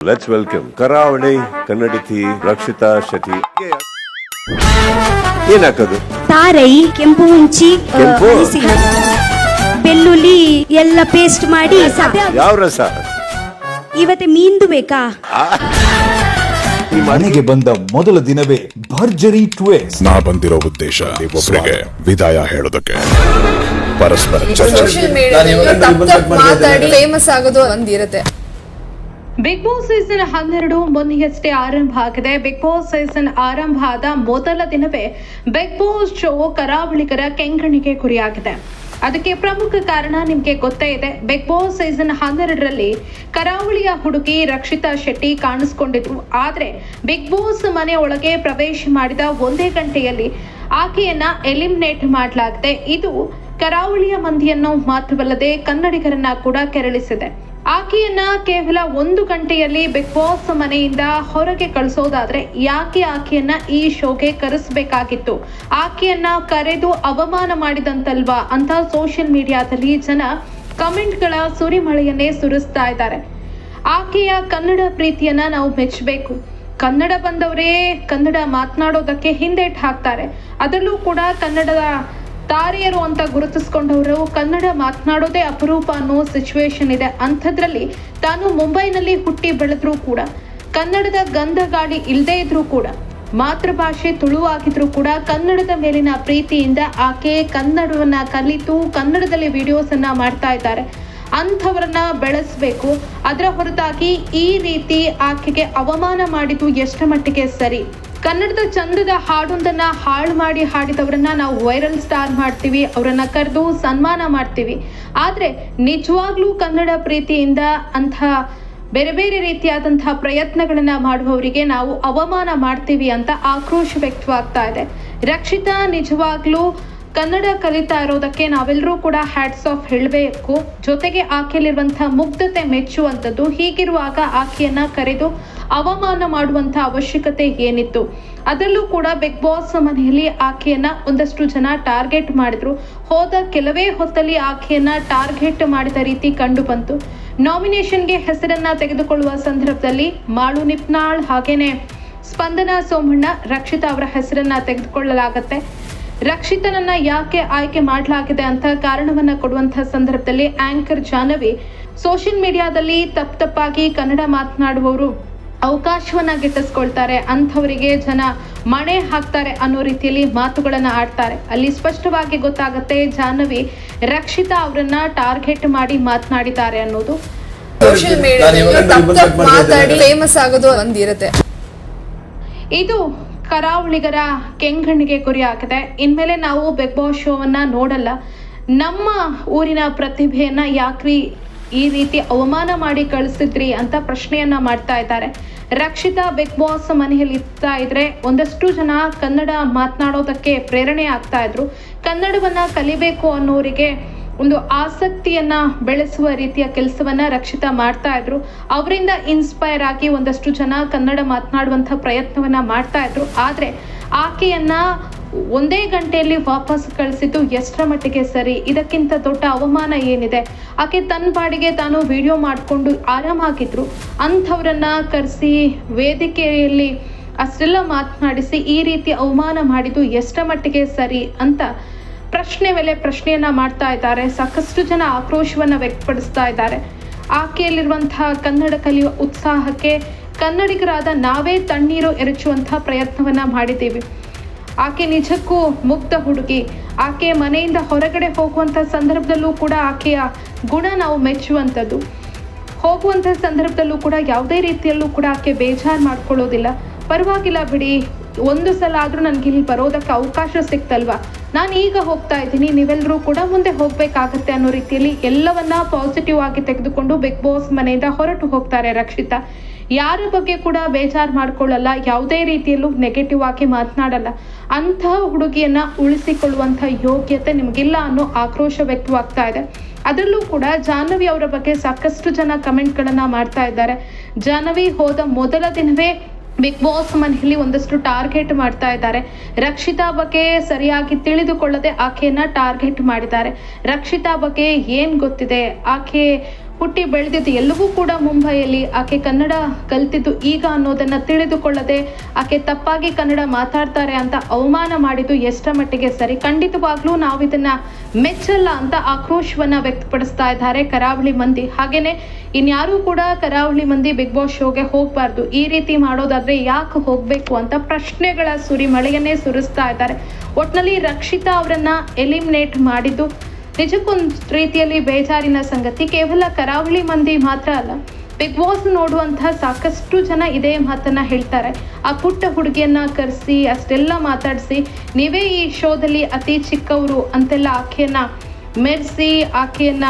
Let's welcome ಕರಾವಳಿ ಕನ್ನಡತಿ ರಕ್ಷಿತಾ ಶತಿ ಏನ್ ಹಾಕೋದು ತಾರೈ ಕೆಂಪು ಹುಂಚಿ ಆ, ಕೆಂಪು? ಬೆಳ್ಳುಳ್ಳಿ ಎಲ್ಲ ಪೇಸ್ಟ್ ಮಾಡಿ ಸದ್ಯ ಯಾವ ರಸ? ಇವತ್ತೆ ಮೀಂದು ಬೇಕಾ? ಈ ಮನೆಗೆ ಮನೆಗೆ ಬಂದ ಮೊದಲ ದಿನವೇ ಭರ್ಜರಿ ಟ್ವೇಸ್ಟ್ ನಾ ಬಂದಿರೋ ಉದ್ದೇಶ ಒಬ್ಬರಿಗೆ ವಿದಾಯ ಹೇಳೋದಕ್ಕೆ. ಪರಸ್ಪರ ಚರ್ಚೆ. ಸೋಷಿಯಲ್ ಮೀಡಿಯಾದಲ್ಲಿ ತಪ್ಪು ತಪ್ಪು ಮಾತಾಡಿ ಫೇಮಸ್ ಆಗೋದು ಒಂದಿರುತ್ತೆ. ಬಿಗ್ ಬಾಸ್ ಸೀಸನ್ ಹನ್ನೆರಡು ಮೊನ್ನೆಯಷ್ಟೇ ಆರಂಭ ಆಗಿದೆ. ಬಿಗ್ ಬಾಸ್ ಸೀಸನ್ ಆರಂಭ ಆದ ಮೊದಲ ದಿನವೇ ಬಿಗ್ ಬಾಸ್ ಶೋ ಕರಾವಳಿಗರ ಕೆಂಗಣಿಗೆ ಗುರಿಯಾಗಿದೆ. ಅದಕ್ಕೆ ಪ್ರಮುಖ ಕಾರಣ ನಿಮಗೆ ಗೊತ್ತೇ ಇದೆ. ಬಿಗ್ ಬಾಸ್ ಸೀಸನ್ ಹನ್ನೆರಡರಲ್ಲಿ ಕರಾವಳಿಯ ಹುಡುಗಿ ರಕ್ಷಿತಾ ಶೆಟ್ಟಿ ಕಾಣಿಸ್ಕೊಂಡಿದ್ರು. ಆದರೆ ಬಿಗ್ ಬಾಸ್ ಮನೆ ಒಳಗೆ ಪ್ರವೇಶ ಮಾಡಿದ ಒಂದೇ ಗಂಟೆಯಲ್ಲಿ ಆಕೆಯನ್ನ ಎಲಿಮಿನೇಟ್ ಮಾಡಲಾಗಿದೆ. ಇದು ಕರಾವಳಿಯ ಮಂದಿಯನ್ನು ಮಾತ್ರವಲ್ಲದೆ ಕನ್ನಡಿಗರನ್ನ ಕೂಡ ಕೆರಳಿಸಿದೆ. ಆಕೆಯನ್ನ ಕೇವಲ ಒಂದು ಗಂಟೆಯಲ್ಲಿ ಬಿಗ್ ಬಾಸ್ ಮನೆಯಿಂದ ಹೊರಗೆ ಕಳಿಸೋದಾದ್ರೆ ಯಾಕೆ ಆಕೆಯನ್ನ ಈ ಶೋಗೆ ಕರೆಸಬೇಕಾಗಿತ್ತು? ಆಕೆಯನ್ನ ಕರೆದು ಅವಮಾನ ಮಾಡಿದಂತಲ್ವಾ ಅಂತ ಸೋಷಿಯಲ್ ಮೀಡಿಯಾದಲ್ಲಿ ಜನ ಕಮೆಂಟ್ಗಳ ಸುರಿಮಳೆಯನ್ನೇ ಸುರಿಸ್ತಾ ಇದ್ದಾರೆ. ಆಕೆಯ ಕನ್ನಡ ಪ್ರೀತಿಯನ್ನ ನಾವು ಮೆಚ್ಚಬೇಕು. ಕನ್ನಡ ಬಂದವರೇ ಕನ್ನಡ ಮಾತನಾಡೋದಕ್ಕೆ ಹಿಂದೇಟ್ ಹಾಕ್ತಾರೆ. ಅದರಲ್ಲೂ ಕೂಡ ಕನ್ನಡದ ತಾರೆಯರು ಅಂತ ಗುರುತಿಸ್ಕೊಂಡವರು ಕನ್ನಡ ಮಾತನಾಡೋದೇ ಅಪರೂಪ ಅನ್ನೋ ಸಿಚುವೇಶನ್ ಇದೆ. ಅಂಥದ್ರಲ್ಲಿ ತಾನು ಮುಂಬೈನಲ್ಲಿ ಹುಟ್ಟಿ ಬೆಳೆದ್ರೂ ಕೂಡ, ಕನ್ನಡದ ಗಂಧ ಗಾಳಿ ಇಲ್ಲದೇ ಇದ್ರೂ ಕೂಡ, ಮಾತೃಭಾಷೆ ತುಳು ಆಗಿದ್ರೂ ಕೂಡ ಕನ್ನಡದ ಮೇಲಿನ ಪ್ರೀತಿಯಿಂದ ಆಕೆ ಕನ್ನಡವನ್ನ ಕಲಿತು ಕನ್ನಡದಲ್ಲಿ ವಿಡಿಯೋಸ್ ಅನ್ನ ಮಾಡ್ತಾ ಇದ್ದಾರೆ. ಅಂಥವ್ರನ್ನ ಬೆಳೆಸಬೇಕು. ಅದರ ಹೊರತಾಗಿ ಈ ರೀತಿ ಆಕೆಗೆ ಅವಮಾನ ಮಾಡಿದ್ದು ಎಷ್ಟರ ಮಟ್ಟಿಗೆ ಸರಿ? ಕನ್ನಡದ ಚಂದದ ಹಾಡೊಂದನ್ನ ಹಾಳು ಮಾಡಿ ಹಾಡಿದವರನ್ನ ನಾವು ವೈರಲ್ ಸ್ಟಾರ್ ಮಾಡ್ತೀವಿ, ಅವರನ್ನ ಕರೆದು ಸನ್ಮಾನ ಮಾಡ್ತೀವಿ. ಆದ್ರೆ ನಿಜವಾಗ್ಲೂ ಕನ್ನಡ ಪ್ರೀತಿಯಿಂದ ಅಂಥ ಬೇರೆ ಬೇರೆ ರೀತಿಯಾದಂತಹ ಪ್ರಯತ್ನಗಳನ್ನ ಮಾಡುವವರಿಗೆ ನಾವು ಅವಮಾನ ಮಾಡ್ತೀವಿ ಅಂತ ಆಕ್ರೋಶ ವ್ಯಕ್ತವಾಗ್ತಾ ಇದೆ. ರಕ್ಷಿತಾ ನಿಜವಾಗ್ಲೂ ಕನ್ನಡ ಕಲಿತಾ ಇರೋದಕ್ಕೆ ನಾವೆಲ್ಲರೂ ಕೂಡ ಹ್ಯಾಟ್ಸ್ ಆಫ್ ಹೇಳಬೇಕು. ಜೊತೆಗೆ ಆಕೆಯಲ್ಲಿರುವಂತಹ ಮುಗ್ಧತೆ ಮೆಚ್ಚುವಂಥದ್ದು, ಹೀಗಿರುವಾಗ ಆಕೆಯನ್ನ ಕರೆದು ಅವಮಾನ ಮಾಡುವಂತ ಅವಶ್ಯಕತೆ ಏನಿತ್ತು? ಅದರಲ್ಲೂ ಕೂಡ ಬಿಗ್ ಬಾಸ್ ಮನೆಯಲ್ಲಿ ಆಕೆಯನ್ನ ಒಂದಷ್ಟು ಜನ ಟಾರ್ಗೆಟ್ ಮಾಡಿದ್ರು. ಹೋದ ಕೆಲವೇ ಹೊತ್ತಲ್ಲಿ ಆಕೆಯನ್ನ ಟಾರ್ಗೆಟ್ ಮಾಡಿದ ರೀತಿ ಕಂಡು ಬಂತು. ನಾಮಿನೇಷನ್ಗೆ ಹೆಸರನ್ನ ತೆಗೆದುಕೊಳ್ಳುವ ಸಂದರ್ಭದಲ್ಲಿ ಮಾಳು ನಿಪ್ನಾಳ್ ಹಾಗೇನೆ ಸ್ಪಂದನ ಸೋಮಣ್ಣ ರಕ್ಷಿತಾ ಅವರ ಹೆಸರನ್ನ ತೆಗೆದುಕೊಳ್ಳಲಾಗತ್ತೆ. ರಕ್ಷಿತನನ್ನ ಯಾಕೆ ಆಯ್ಕೆ ಮಾಡಲಾಗಿದೆ ಅಂತ ಕಾರಣವನ್ನ ಕೊಡುವಂತಹ ಸಂದರ್ಭದಲ್ಲಿ ಆಂಕರ್ ಜಾಹ್ನವಿ ಸೋಷಿಯಲ್ ಮೀಡಿಯಾದಲ್ಲಿ ತಪ್ಪು ತಪ್ಪಾಗಿ ಕನ್ನಡ ಮಾತನಾಡುವವರು ಅವಕಾಶವನ್ನ ಗಿಟ್ಟಿಸ್ಕೊಳ್ತಾರೆ ಅಂಥವರಿಗೆ ಜನ ಮಣೆ ಹಾಕ್ತಾರೆ ಅನ್ನೋ ರೀತಿಯಲ್ಲಿ ಮಾತುಗಳನ್ನ ಆಡ್ತಾರೆ. ಅಲ್ಲಿ ಸ್ಪಷ್ಟವಾಗಿ ಗೊತ್ತಾಗುತ್ತೆ ಜಾಹ್ನವಿ ರಕ್ಷಿತಾ ಅವರನ್ನ ಟಾರ್ಗೆಟ್ ಮಾಡಿ ಮಾತನಾಡಿದ್ದಾರೆ ಅನ್ನೋದು. ಸೋಷಿಯಲ್ ಮಾತಾಡಿ ಫೇಮಸ್ ಆಗೋದು ಒಂದಿರುತ್ತೆ. ಇದು ಕರಾವಳಿಗರ ಕೆಂಗಣ್ಣಿಗೆ ಗುರಿ ಆಗಿದೆ. ಇನ್ಮೇಲೆ ನಾವು ಬಿಗ್ ಬಾಸ್ ಶೋವನ್ನ ನೋಡಲ್ಲ. ನಮ್ಮ ಊರಿನ ಪ್ರತಿಭೆಯನ್ನ ಯಾಕ್ರಿ ಈ ರೀತಿ ಅವಮಾನ ಮಾಡಿ ಕಳಿಸಿದ್ರಿ ಅಂತ ಪ್ರಶ್ನೆಯನ್ನ ಮಾಡ್ತಾ ಇದ್ದಾರೆ. ರಕ್ಷಿತಾ ಬಿಗ್ ಬಾಸ್ ಮನೆಯಲ್ಲಿ ಇರ್ತಾ ಇದ್ರೆ ಒಂದಷ್ಟು ಜನ ಕನ್ನಡ ಮಾತನಾಡೋದಕ್ಕೆ ಪ್ರೇರಣೆ ಆಗ್ತಾ ಇದ್ರು. ಕನ್ನಡವನ್ನ ಕಲಿಬೇಕು ಅನ್ನೋರಿಗೆ ಒಂದು ಆಸಕ್ತಿಯನ್ನ ಬೆಳೆಸುವ ರೀತಿಯ ಕೆಲಸವನ್ನ ರಕ್ಷಿತಾ ಮಾಡ್ತಾ ಇದ್ರು. ಅವರಿಂದ ಇನ್ಸ್ಪೈರ್ ಆಗಿ ಒಂದಷ್ಟು ಜನ ಕನ್ನಡ ಮಾತನಾಡುವಂಥ ಪ್ರಯತ್ನವನ್ನ ಮಾಡ್ತಾ ಇದ್ರು. ಆದ್ರೆ ಆಕೆಯನ್ನ ಒಂದೇ ಗಂಟೆಯಲ್ಲಿ ವಾಪಸ್ ಕಳಿಸಿದ್ದು ಎಷ್ಟರ ಮಟ್ಟಿಗೆ ಸರಿ? ಇದಕ್ಕಿಂತ ದೊಡ್ಡ ಅವಮಾನ ಏನಿದೆ? ಆಕೆ ತನ್ನ ಪಾಡಿಗೆ ತಾನು ವಿಡಿಯೋ ಮಾಡಿಕೊಂಡು ಆರಾಮಾಗಿದ್ರು ಅಂಥವ್ರನ್ನ ಕರೆಸಿ ವೇದಿಕೆಯಲ್ಲಿ ಅಷ್ಟೆಲ್ಲ ಮಾತನಾಡಿಸಿ ಈ ರೀತಿ ಅವಮಾನ ಮಾಡಿದ್ದು ಎಷ್ಟರ ಮಟ್ಟಿಗೆ ಸರಿ ಅಂತ ಪ್ರಶ್ನೆ ಮೇಲೆ ಪ್ರಶ್ನೆಯನ್ನ ಮಾಡ್ತಾ ಇದ್ದಾರೆ. ಸಾಕಷ್ಟು ಜನ ಆಕ್ರೋಶವನ್ನ ವ್ಯಕ್ತಪಡಿಸ್ತಾ ಇದ್ದಾರೆ. ಆಕೆಯಲ್ಲಿರುವಂತಹ ಕನ್ನಡ ಕಲಿಯುವ ಉತ್ಸಾಹಕ್ಕೆ ಕನ್ನಡಿಗರಾದ ನಾವೇ ತಣ್ಣೀರು ಎರಚುವಂತಹ ಪ್ರಯತ್ನವನ್ನ ಮಾಡಿದ್ದೀವಿ. ಆಕೆ ನಿಜಕ್ಕೂ ಮುಗ್ಧ ಹುಡುಗಿ. ಆಕೆ ಮನೆಯಿಂದ ಹೊರಗಡೆ ಹೋಗುವಂಥ ಸಂದರ್ಭದಲ್ಲೂ ಕೂಡ ಆಕೆಯ ಗುಣ ನಾವು ಮೆಚ್ಚುವಂಥದ್ದು. ಹೋಗುವಂಥ ಸಂದರ್ಭದಲ್ಲೂ ಕೂಡ ಯಾವುದೇ ರೀತಿಯಲ್ಲೂ ಕೂಡ ಆಕೆ ಬೇಜಾರು ಮಾಡ್ಕೊಳ್ಳೋದಿಲ್ಲ. ಪರವಾಗಿಲ್ಲ ಬಿಡಿ, ಒಂದು ಸಲ ಆದರೂ ನನಗೆ ಇಲ್ಲಿ ಬರೋದಕ್ಕೆ ಅವಕಾಶ ಸಿಕ್ತಲ್ವಾ? ನಾನು ಈಗ ಹೋಗ್ತಾ ಇದ್ದೀನಿ. ನೀವೆಲ್ಲರೂ ಕೂಡ ಮುಂದೆ ಹೋಗಬೇಕಾಗತ್ತೆ ಅನ್ನೋ ರೀತಿಯಲ್ಲಿ ಎಲ್ಲವನ್ನ ಪಾಸಿಟಿವ್ ಆಗಿ ತೆಗೆದುಕೊಂಡು ಬಿಗ್ ಬಾಸ್ ಮನೆಯಿಂದ ಹೊರಟು ಹೋಗ್ತಾರೆ ರಕ್ಷಿತಾ. ಯಾರ ಬಗ್ಗೆ ಕೂಡ ಬೇಜಾರು ಮಾಡ್ಕೊಳ್ಳಲ್ಲ. ಯಾವುದೇ ರೀತಿಯಲ್ಲೂ ನೆಗೆಟಿವ್ ಆಗಿ ಮಾತನಾಡಲ್ಲ. ಅಂತಹ ಹುಡುಗಿಯನ್ನ ಉಳಿಸಿಕೊಳ್ಳುವಂಥ ಯೋಗ್ಯತೆ ನಿಮಗಿಲ್ಲ ಅನ್ನೋ ಆಕ್ರೋಶ ವ್ಯಕ್ತವಾಗ್ತಾ ಇದೆ. ಅದರಲ್ಲೂ ಕೂಡ ಜಾಹ್ನವಿ ಅವರ ಬಗ್ಗೆ ಸಾಕಷ್ಟು ಜನ ಕಮೆಂಟ್ಗಳನ್ನ ಮಾಡ್ತಾ ಇದ್ದಾರೆ. ಜಾಹ್ನವಿ ಹೋದ ಮೊದಲ ದಿನವೇ ಬಿಗ್ ಬಾಸ್ ಮನೆಯಲ್ಲಿ ಒಂದಷ್ಟು ಟಾರ್ಗೆಟ್ ಮಾಡ್ತಾ ಇದ್ದಾರೆ. ರಕ್ಷಿತಾ ಬಗ್ಗೆ ಸರಿಯಾಗಿ ತಿಳಿದುಕೊಳ್ಳದೆ ಆಕೆಯನ್ನ ಟಾರ್ಗೆಟ್ ಮಾಡಿದ್ದಾರೆ. ರಕ್ಷಿತಾ ಬಗ್ಗೆ ಏನ್ ಗೊತ್ತಿದೆ? ಆಕೆ ಹುಟ್ಟಿ ಬೆಳೆದಿದ್ದು ಎಲ್ಲವೂ ಕೂಡ ಮುಂಬೈಯಲ್ಲಿ ಆಕೆ ಕನ್ನಡ ಕಲ್ತಿದ್ದು ಈಗ ಅನ್ನೋದನ್ನ ತಿಳಿದುಕೊಳ್ಳದೆ ಆಕೆ ತಪ್ಪಾಗಿ ಕನ್ನಡ ಮಾತಾಡ್ತಾರೆ ಅಂತ ಅವಮಾನ ಮಾಡಿದ್ದು ಎಷ್ಟರ ಮಟ್ಟಿಗೆ ಸರಿ? ಖಂಡಿತವಾಗ್ಲೂ ನಾವು ಇದನ್ನ ಮೆಚ್ಚಲ್ಲ ಅಂತ ಆಕ್ರೋಶವನ್ನ ವ್ಯಕ್ತಪಡಿಸ್ತಾ ಇದ್ದಾರೆ ಕರಾವಳಿ ಮಂದಿ. ಹಾಗೇನೆ ಇನ್ಯಾರೂ ಕೂಡ ಕರಾವಳಿ ಮಂದಿ ಬಿಗ್ ಬಾಸ್ ಶೋಗೆ ಹೋಗ್ಬಾರ್ದು. ಈ ರೀತಿ ಮಾಡೋದಾದ್ರೆ ಯಾಕೆ ಹೋಗ್ಬೇಕು ಅಂತ ಪ್ರಶ್ನೆಗಳ ಸುರಿಮಳೆಯನ್ನೇ ಸುರಿಸ್ತಾ ಇದ್ದಾರೆ. ಒಟ್ನಲ್ಲಿ ರಕ್ಷಿತಾ ಅವರನ್ನ ಎಲಿಮಿನೇಟ್ ಮಾಡಿದ್ದು ನಿಜಕ್ಕೊಂದು ರೀತಿಯಲ್ಲಿ ಬೇಜಾರಿನ ಸಂಗತಿ ಕೇವಲ ಕರಾವಳಿ ಮಂದಿ ಮಾತ್ರ ಅಲ್ಲ. ಬಿಗ್ ಬಾಸ್ ನೋಡುವಂತಹ ಸಾಕಷ್ಟು ಜನ ಇದೇ ಮಾತನ್ನ ಹೇಳ್ತಾರೆ. ಆ ಪುಟ್ಟ ಹುಡುಗಿಯನ್ನ ಕರೆಸಿ, ಅಷ್ಟೆಲ್ಲ ಮಾತಾಡಿಸಿ, ನೀವೇ ಈ ಶೋದಲ್ಲಿ ಅತಿ ಚಿಕ್ಕವರು ಅಂತೆಲ್ಲ ಆಕೆಯನ್ನ ಮೆರೆಸಿ, ಆಕೆಯನ್ನ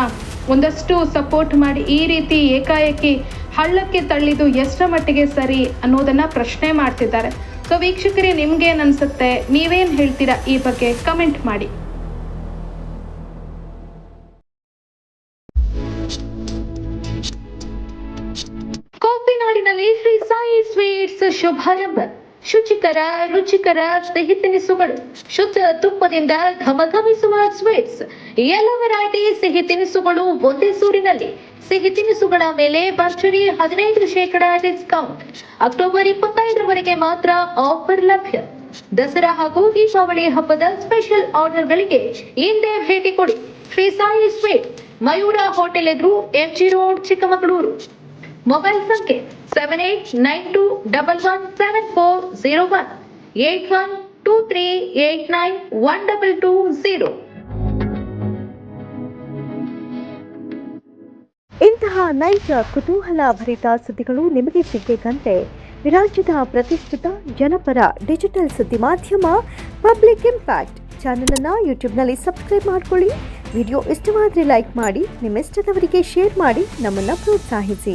ಒಂದಷ್ಟು ಸಪೋರ್ಟ್ ಮಾಡಿ ಈ ರೀತಿ ಏಕಾಏಕಿ ಹಳ್ಳಕ್ಕೆ ತಳ್ಳಿದು ಎಷ್ಟರ ಮಟ್ಟಿಗೆ ಸರಿ ಅನ್ನೋದನ್ನ ಪ್ರಶ್ನೆ ಮಾಡ್ತಿದ್ದಾರೆ. ಸೊ ವೀಕ್ಷಕರೇ, ನಿಮ್ಗೇನು ಅನ್ಸುತ್ತೆ? ನೀವೇನು ಹೇಳ್ತೀರಾ ಈ ಬಗ್ಗೆ? ಕಮೆಂಟ್ ಮಾಡಿ. ಶುಭಾರಂಭ ಶುಚಿಕರ, ರುಚಿಕರ ಸಿಹಿ ತಿನಿಸುಗಳು ಶುದ್ಧ ತುಪ್ಪದಿಂದ ಘಮಘಮಿಸುವ ಸ್ವೀಟ್ಸ್ ಎಲ್ಲ ವೆರೈಟಿ ಸಿಹಿ ತಿನಿಸುಗಳು ಒಂದೇ ಸೂರಿನಲ್ಲಿ. ಸಿಹಿ ತಿನಿಸುಗಳ ಮೇಲೆ ಭರ್ಜರಿ ಹದಿನೈದು ಶೇಕಡ ಡಿಸ್ಕೌಂಟ್ ಅಕ್ಟೋಬರ್ ಇಪ್ಪತ್ತೈದರವರೆಗೆ ಮಾತ್ರ ಆಫರ್ ಲಭ್ಯ. ದಸರಾ ಹಾಗೂ ದೀಪಾವಳಿ ಹಬ್ಬದ ಸ್ಪೆಷಲ್ ಆರ್ಡರ್ಗಳಿಗೆ ಹಿಂದೆ ಭೇಟಿ ಕೊಡಿ. ಶ್ರೀ ಸಾಯಿ ಸ್ವೀಟ್ ಮಯೂರ ಹೋಟೆಲ್ ಎದುರು ಎಂಜಿ ರೋಡ್ ಚಿಕ್ಕಮಗಳೂರು. ಮೊಬೈಲ್ ಸಂಖ್ಯೆ seven eight nine two double one seven four zero one eight one two three eight nine one double two zero ಇಂತಹ ನೈಜ ಕುತೂಹಲ ಭರಿತ ಸುದ್ದಿಗಳು ನಿಮಗೆ ಸಿಗಬೇಕಂತೆ ರಾಜ್ಯದ ಪ್ರತಿಷ್ಠಿತ ಜನಪರ ಡಿಜಿಟಲ್ ಸುದ್ದಿ ಮಾಧ್ಯಮ ಪಬ್ಲಿಕ್ ಇಂಪ್ಯಾಕ್ಟ್ ಚಾನಲನ್ನು ಯೂಟ್ಯೂಬ್ನಲ್ಲಿ ಸಬ್ಸ್ಕ್ರೈಬ್ ಮಾಡ್ಕೊಳ್ಳಿ. ವಿಡಿಯೋ ಇಷ್ಟವಾದರೆ ಲೈಕ್ ಮಾಡಿ ನಿಮ್ಮ ಇಷ್ಟದವರಿಗೆ ಶೇರ್ ಮಾಡಿ, ನಮ್ಮನ್ನು ಪ್ರೋತ್ಸಾಹಿಸಿ.